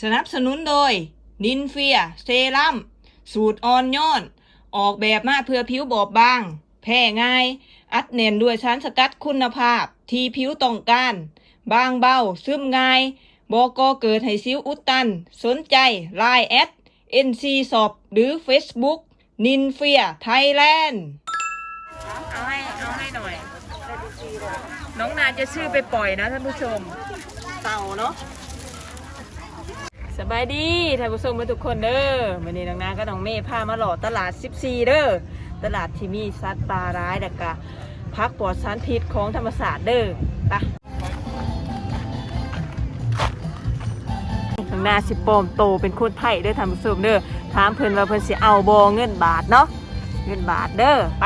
สนับสนุนโดย นินเฟีย เซรั่ม สูตรอ่อนโย้อนออกแบบมาเพื่อผิวบอบบาง แพ้ง่าย อัดแน่นด้วยสารสกัดคุณภาพ ที่ผิวต้องการ บางเบา ซึมง่าย บอกกเกิดให้สิวอุดตัน สนใจ Line แอด NC สอบหรือ Facebook นินเฟียไทยแลนด์เอาให้เอาให้หน่อย น้องนาจะชื่อไปปล่อยนะท่านผู้ชม เต่าเนาะ สบายดีท่านผู้ชมทุกคนเด้อวันนี้น้องนาก็น้องเมย์พามาหล่อตลาด 14 เด้อ ตลาดที่มีสัตว์ป่าร้ายแล้วก็พักปลอดสารพิษของธรรมศาสตร์เด้อไปน้องนาสิปลอมโตเป็นคนไทยเด้อท่านผู้ชมเด้อ ถามเพิ่นว่าเพิ่นสิเอาบอเงินบาทเนาะ เงินบาทเด้อไป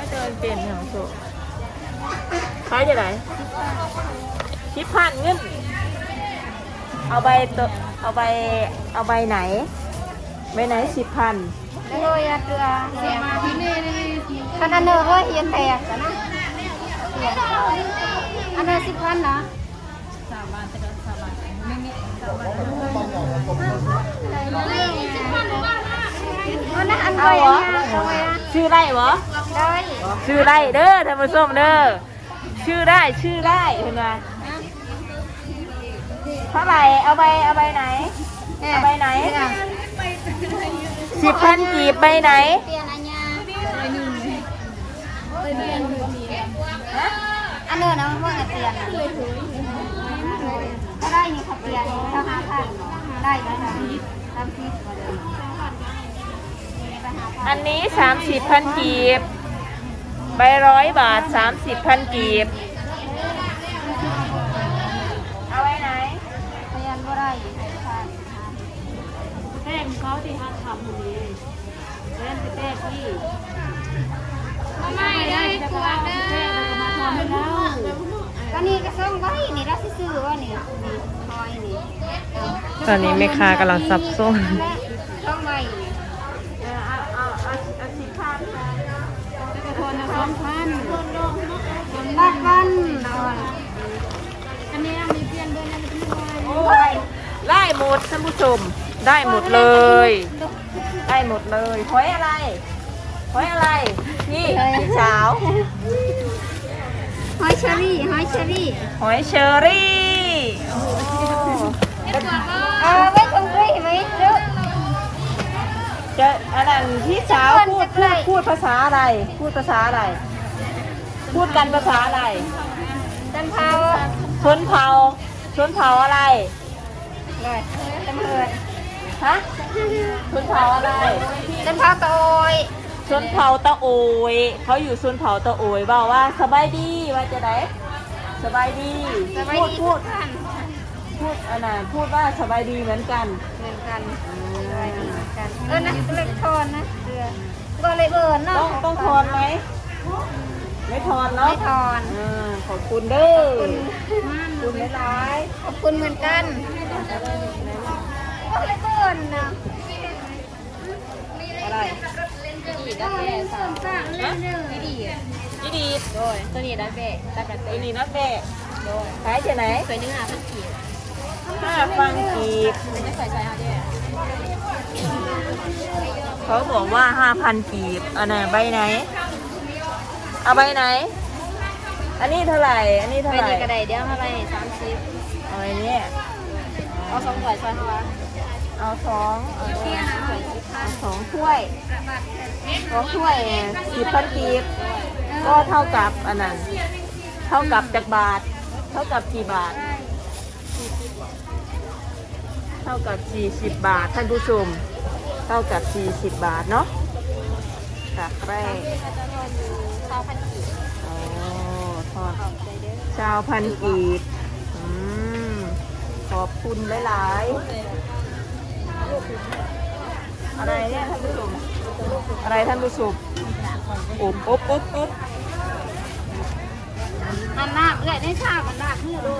ใช้เดินเป็นเหรอโซใช้ยังไงชิปพันเงิน เอาใบตัวเอาใบ เอาใบไหน ใบไหนสิบพัน rồi à từ con ăn nữa thôi hiền thèm cả na ăn nữa xịt khăn đó con đã ăn rồi Ao nha rồi à ชื่อได้เหรอ đây ชื่อได้เด้อท่านผู้ชมเด้อชื่อได้ชื่อได้เห็นไหมเท่าไหร่เอาใบเอาใบไหน nè Ở đây này. nè. สิบพันกีบใบไหน tiền anh nha ăn nữa nó không là tiền ở đây thì thật tiền theo hai phần đây đó là tam thịt อันนี้สามสิบพันกีบ ใบร้อยบาทสามสิบพันกีบ เอาไว้ไหน tiền vô đây แป้งเขาที่ฮัททำตรงนี้แป้งเป็นแป้งที่ไม่ได้กลัวเด้แป้งเราก็มาทำให้เราก็นี่ก็ส่งไว้นี่เราซื้อว่านี่นี่คอยนี่ตอนนี้แม่ค้ากำลังสับสนต้องไว้นี่ เอาเอาเอาเอาสิบพัน แล้วก็คนละสองพัน บ้านบ้านนอนอันนี้มีเปลี่ยนด้วยนะมันจะไม่ไหวโอ้ยได้หมดท่านผู้ชม ได้หมดเลย ได้หมดเลยหอยอะไรหอยอะไร นี่พี่สาวหอยเชอรี่หอยเชอรี่หอยเชอรี่โอ้เออไว้ตรงนี้ไว้ดูเชจะอันนั้นพี่สาวพูดพูดพูดภาษาอะไร พูดภาษาอะไร พูดกันภาษาอะไรจันเผาชนเผ่าชนเผ่าอะไรเลยจันเพิดฮะชนเผ่าอะไรจันเผาตะโอยชนเผ่าตะโอยเขาอยู่ชนเผ่าตะโอยบอกว่าสบายดีว่าจะไหนสบายดีสบายพูดดีพูดทุกท่านพูดอันน่ะพูดว่าสบายดีเหมือนกัน เหมือนกันสบายดีเหมือนกัน เออนะเล็กทอนนะเรือก็เลยเบิร์นเนาะต้องต้องทอนไหม ไม่ทอนเนาะไม่ทอนอ่าขอบคุณเด้อคุณขอบคุณหลายขอบคุณเหมือนกันก็เลยเบิร์นนะๆอะไรดีได้แก่สามสามเรื่องดียี่ดีดโดยตัวนี้ได้แก่ได้แบบตัวนี้นักแบะโดยขายที่ไหนเคยนึกหาพันกีบห้าฟังกีบเป็นไม่เคยใช้เขาเนี่ยเขาบอกว่าห้าพันกีบอันไหนใบไหน เอาใบไหน อันนี้เท่าไหร่ อันนี้เท่าไปไหร่ดีกระไดเดียวเท่าไรสามสิบเอาไอ้เนี่ยเอาสองถ้วยใช่ไหมวะเอาสองเอาที่หาถ้วยสิบพันสองถ้วยสองถ้วยสิบพันกีบก็เท่ากับอันนั้น เท่ากับจากบาท เท่ากับกี่บาท เท่ากับ40บาทท่านผู้ชม เท่ากับ40บาทเนาะ จากแป้งเท่าพันกีบโอ้ทอดขอบใจเด้อชาวพันกีบอืมขอบคุณหลายๆอะไรเนี่ยท่านผู้ชมอะไรท่านผู้ชมอบอบอบอบอันน้ำเลยได้ชากันน้ำนี่ดู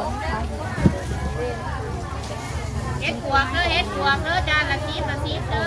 เฮ็ดกวงเด้อเฮ็ดกวงเด้อจานละสิบละสิบเด้อ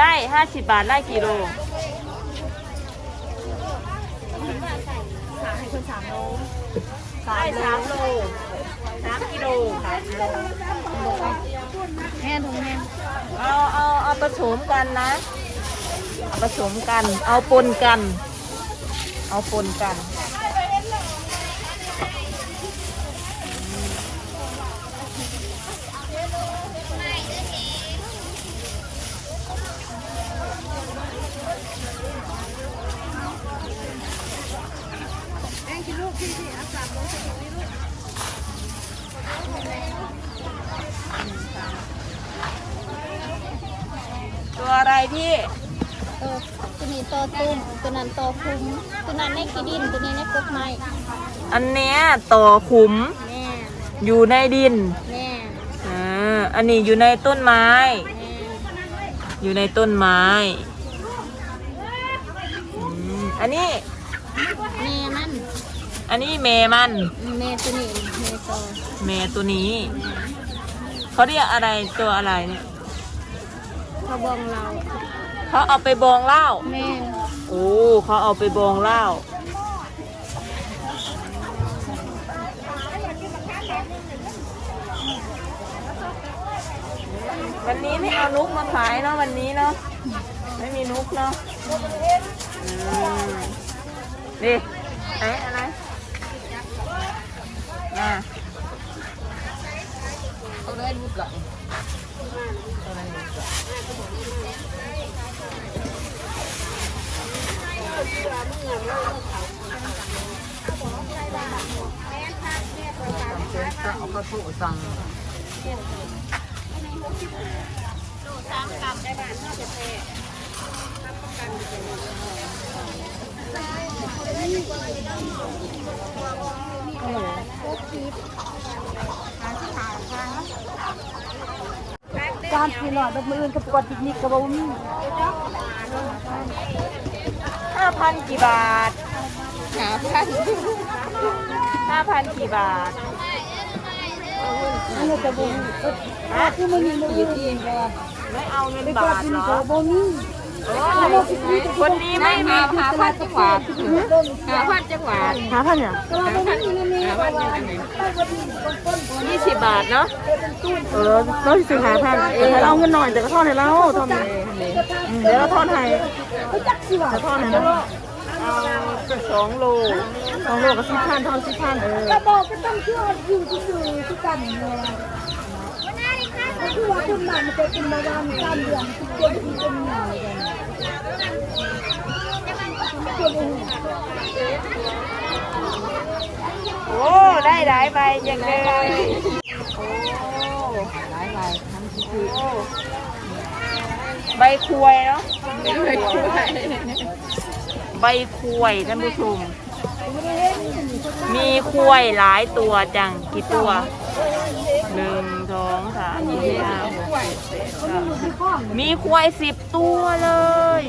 ใช่50บาทได้กี่โลได้สามโลสามกิโลแม่ถุงแม่เอาเอาเอาผสมกันนะเอาผสมกัน เอาปนกัน เอาปนกัน ตัวอะไรพี่ เออตัวนี้โตตุ้มตัวนั้นโตคุ้มตัวนั้นในขี้ดินตัวนี้ในกกไม้ อันเนี้ย ต่อขุม แม่อยู่ในดินแม่อ่าอันนี้อยู่ในต้นไม้ แม่อยู่ในต้นไม้อืมอันนี้ แม่มันอันนี้เมมัน แม่ตัวนี้แม่โตเมตัวนี้ เขาเรียกอะไรตัวอะไรเนี่ยเขาบองเราเขาเอาไปบองเหล้าแม่โอ้เขาเอาไปบองเหล้า วันนี้ไม่เอานุกมาขายเนาะวันนี้เนาะไม่มีนุกเนาะอืมดิไหนอะไรอ่าเขาเลยรูปหลัง การกินหน่อยแบบมืออื่นกับกอดปิกนิกกับบ่มีขห้าพันกี่บาทหาพันห้าพันกี่บาท อันนี้ก็บ่อะคือมันมีมันอยู่ที่ก็ไม่เอาเงินบาทเหรอก็บ่มีโอ้คนนี้ไม่มีหาพันจังหวัดหาพันจังหวัดหาพันเนี่ยยี่สิบบาทเนาะเออเราสิหาพันเออเอาเงินหน่อยแต่ก็ทอนให้เราทอนเดี๋ยวเราทอนให้เราทอนให้เราเอา สองโลสองโลก็สิบพันทอนสิบพันเออบอกก็ต้องเชื่ออยู่ที่อยู่ที่กันเลยก็คือว่าคุณหมันจะกินมาวันสามเดือนที่เป็นที่เป็นหน่อยกันโอ้ได้หลายใบจังเลยโอ้หลายใบทำสิโอ้ใบควยเนาะไม่คุย ใบควยท่านผู้ชม มีควยหลายตัวจังกี่ตัวหนึ่งสองสามสี่ห้าหกเจ็ดแปดเก้ามีควายสิบตัวเลย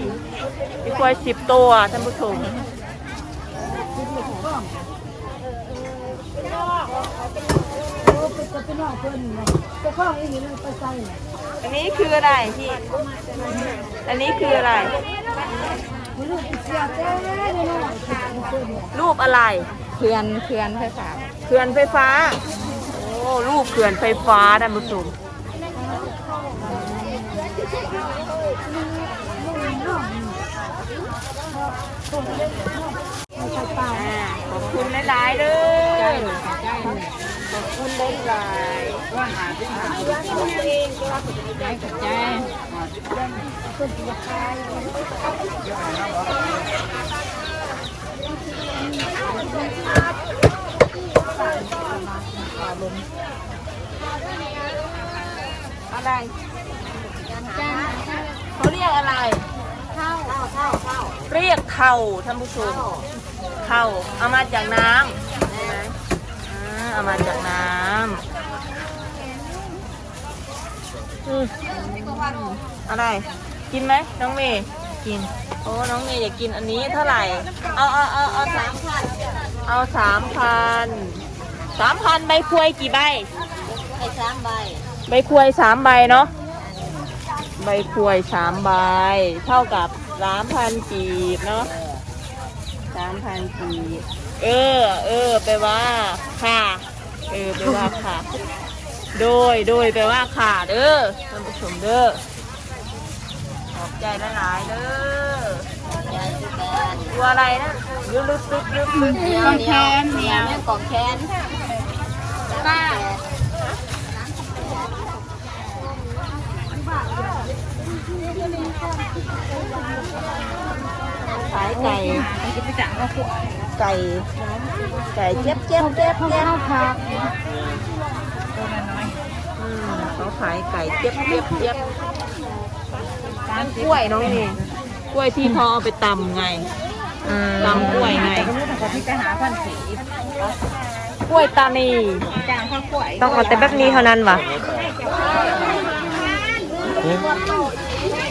มีควายสิบตัวท่านผู้ชมจะเป็นหน่อยเพิ่นจะข้องอีกเลยไปใส่อันนี้คืออะไรพี่ อันนี้คืออะไร รู้เสียแจ้เลยหน่อยเพิ่นรูปอะไรเพื่อนเพื่อนไฟฟ้าเขื่อนไฟฟ้า โอ้รูปเขื่อนไฟฟ้าท่านผู้ชมอ่าขอบคุณหลายๆเลย ขอบคุณได้หลายๆใจใจขอะไรเขาเรียกอะไรเข้าเข้าเข้าเข้าเรียกเท่าท่านผู้ชมเท่าเอามาจากน้ำ เอามาจากน้ำอืมอะไร กินไหมน้องเมย์กิน โอ้น้องเมย์อยากกินอันนี้เท่าไหร่ เอาเอาเอาเอาสามพันเอาสามพันสามพันใบพวยกี่ใบไอ้สามใบ ใบควยสามใบเนาะใบควยสามใบ เท่ากับสามพันกีบเนาะสามพันกีบ เออ เออแปลว่า ค่ะ เออแปลว่าค่ะ โดย โดยแปลว่าค่ะเด้อท่านผู้ชมเด้อขอบใจหลายเด้อตัวอะไรนะยุลุตึกยุลุตึกเนียวเหนียวเนียแม่กองแขนป้า ขายไก่ ไก่ ไก่เจ็บเจ็บเจ็บเจ็บค่ะอืมเขาขายไก่เจ็บเจ็บเจ็บกล้วยน้องนี่ กล้วยที่เขาเอาไปตำไงตำกล้วยไงกล้วยตานีต้องเอาแต่แบบนี้เท่านั้นวะ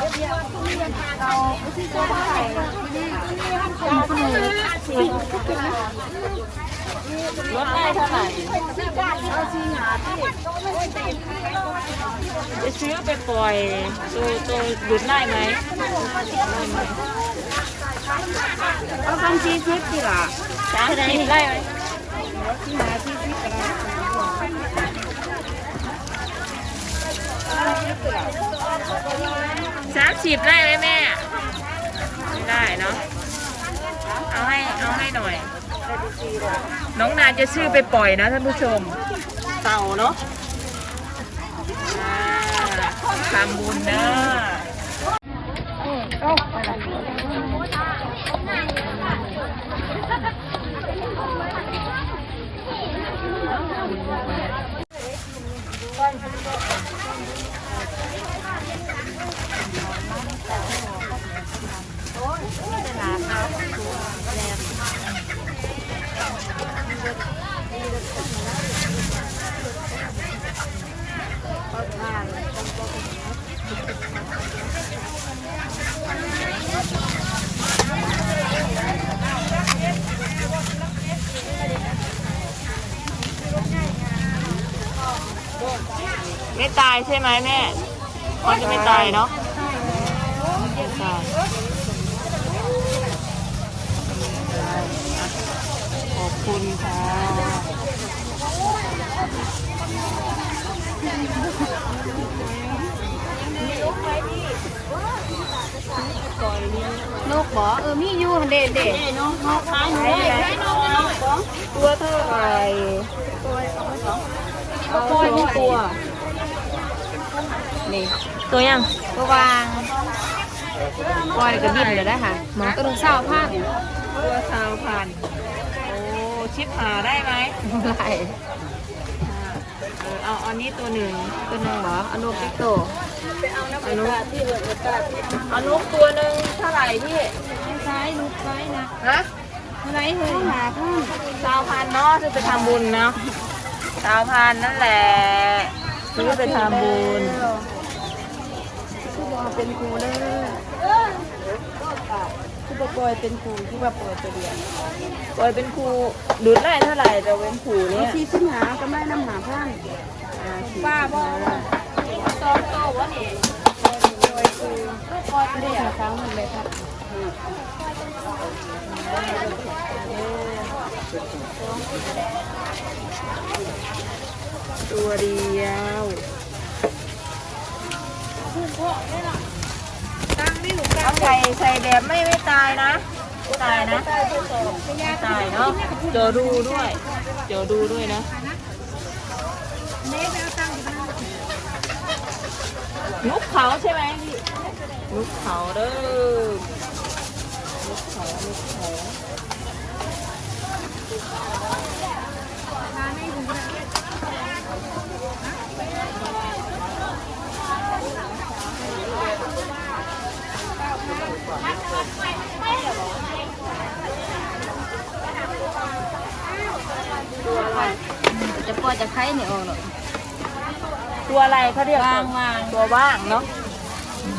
ลดได้เท่าไหร่จะซื้อไปปล่อยตัวตัวหยุดได้ไหมเอาพันสี่สิบกี่ล่ะสามสิบได้ไหม สามสิบได้ไหมแม่ ไม่ได้เนาะ เอาให้เอาให้หน่อย น้องนานจะชื่อไปปล่อยนะท่านผู้ชม เต่าเนาะอ่าทำบุญเนอะ ช่ไหมแม่มันจะไม่ตายเนาะไม่ตายขอบคุณค่ะนกบ่เออมีอยู่เด็ดเด็ดนกนกขายหนูได้ขายนกนกบ่ตัวเท่าไหร่เอาสองตัว นี่ตัวยังตัววางปล่อยกับบินเลยได้ค่ะตัวนึงเศร้าผ้าตัวสาวพันโอ้ชิปหาได้ไหมไหลเออเอาอันนี้ตัวหนึ่งตัวนึงบ่เอานกติ๊กโตเอานุกเอานุกตัวหนึ่งเท่าไหร่พี่ซ้ายนกซ้ายนะฮะอะไรเฮ้ยหาผ้าสาวพันเนาะซื้อไปทำบุญเนาะสาวพันนั่นแหละซื้อไปทำบุญคือว่า เป็นครูเด้อคือปล่อยเป็นครูคือว่าปล่อยตัวเดียวปล่อยเป็นครูดุดได้เท่าไหร่แต่เป็นครูเนี่ยที่สิหากำไรน้ำหาพันป้าบ่สองโตวะนี่ปล่อยไปได้ครั้งหนึ่งเลยครับตัวเดียว เอาใส่ใส่แบบไม่ไม่ตายนะไม่ตายนะไม่ตายเนาะเจอดูด้วยเจอดูด้วยนะนุกเขาใช่ไหมพี่นุกเขาเด้อนุกเขานุกเขา จะปล่อยจะไข่เนี่ยออกหรอกตัวอะไรเขาเรียกว่างว่างตัวว่างเนาะ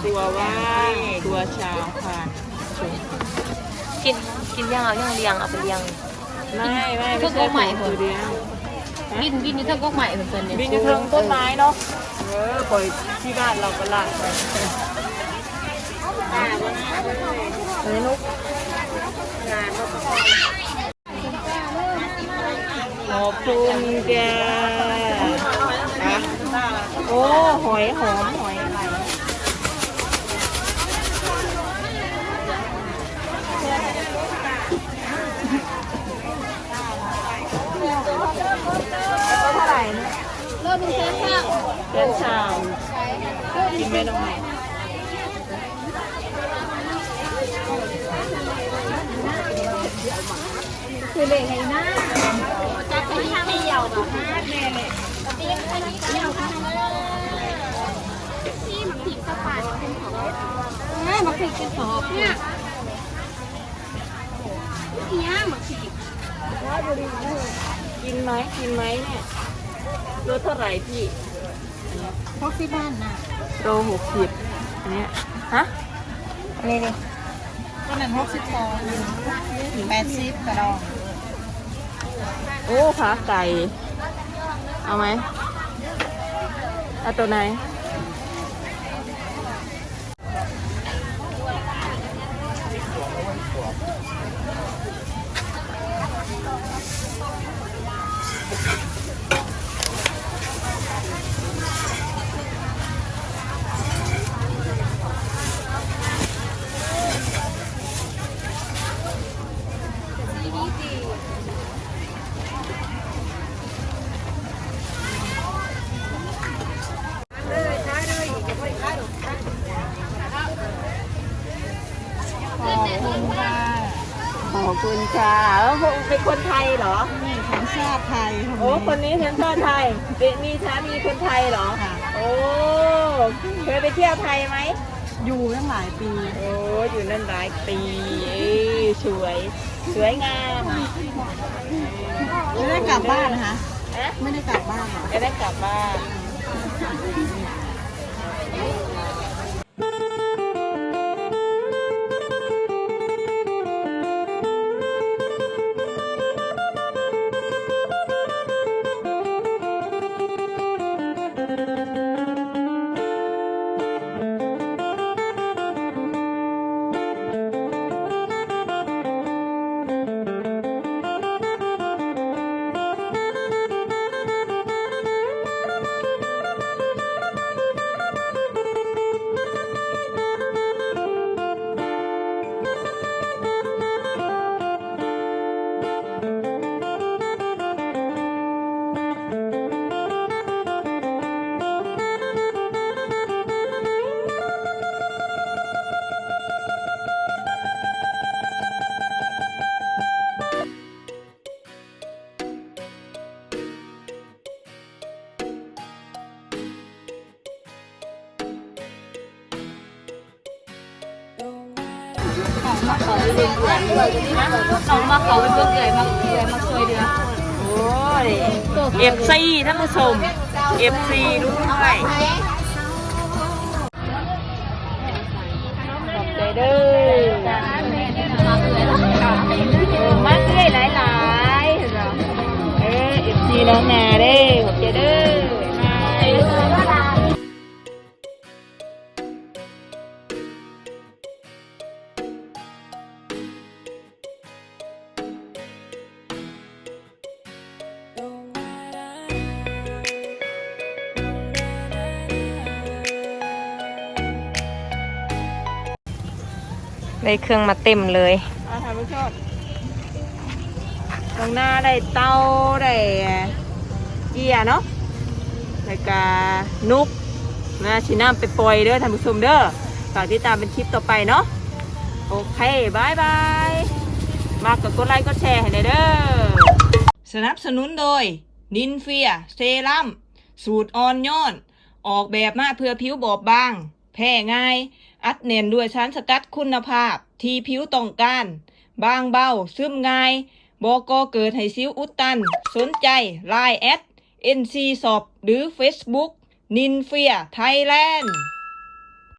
ตัวว่างตัวชาวพันธุ์กินกินยังเอายังเลี้ยงเอาไปเลี้ยงไม่ไม่ก็ไม่ก็ใช่ใหม่ตัวเดียวบินบินอยู่ทั้งกกใหม่เหมือนกันเนี่ยบินอยู่เทิงต้นไม้เนาะ เออปล่อยที่บ้านเราก็ละไปเฮ้ยนุกขอบคุณแกอะโอ้หอยหอม โลนึงแค่ข้าวเดือนชามกินไม่ต้องคือเลยไงนะจะไปเที่ยวแบบแม่เลยเที่ยวไปเที่ยวกันที่มันผิดสะพานเป็นของเนี่ยมันผิดเป็นสอบเนี่ยเนี่ยมันผิดกินไหมกินไหมเนี่ย รถเท่าไหร่พี่พวกที่บ้านน่ะโลหกสิบอันเนี้ยฮะนี่นี่ก็นั่นหกสิบสองแปดสิบกระดองโอ้ขาไก่ เอาไหมเอาตัวไหน คุณค่ะขอบคุณค่ะเออเป็นคนไทยเหรอ นี่ของแซชาติไทยโอ้ คนนี้สัญชาติไทยเป็นมีสามีคนไทยเหรอ ค่ะ โอ้เคยไปเที่ยวไทยไหม อยู่ตั้งหลายปี โอ้ อยู่นั่นหลายปีเอ้ยสวย สวยงามไม่ได้กลับบ้านนะคะเอ๊ะไม่ได้กลับบ้านหรอ จะได้กลับบ้าน น้องมาเขาไปเบิ่งเอื่อยมาเอื่อยมาช่วยเดือโอ้ยเอฟซีท่านผู้ชมเอฟซีด้วยขอบใจเด้อมาเรื่อยหลายๆเออเอฟซีน้องนาเด้ขอบใจเด้อ ได้เครื่องมาเต็มเลยอาถามผู้ชมตรงหน้าได้เต้าได้เกียร์เนาะแล้วก็นุกนะชิน้ำไปปล่อยเด้อท่านผู้ชมเด้อฝากติดตามเป็นคลิปต่อไปเนาะโอเคบายบายมากกับกดไลค์กดแชร์ให้หน่อยเด้อสนับสนุนโดยนินเฟียเซรั่มสูตรอ่อนโย้อนออกแบบมาเพื่อผิวบอบบาง แพ้ง่าย อัดแน่นด้วยสารสกัดคุณภาพ ที่ผิวต้องการ บางเบา ซึมง่ายบอกอเกิดให้ซิวอุดตัน สนใจ Line แอด NC สอบหรือ Facebook นินเฟียไทยแลนด์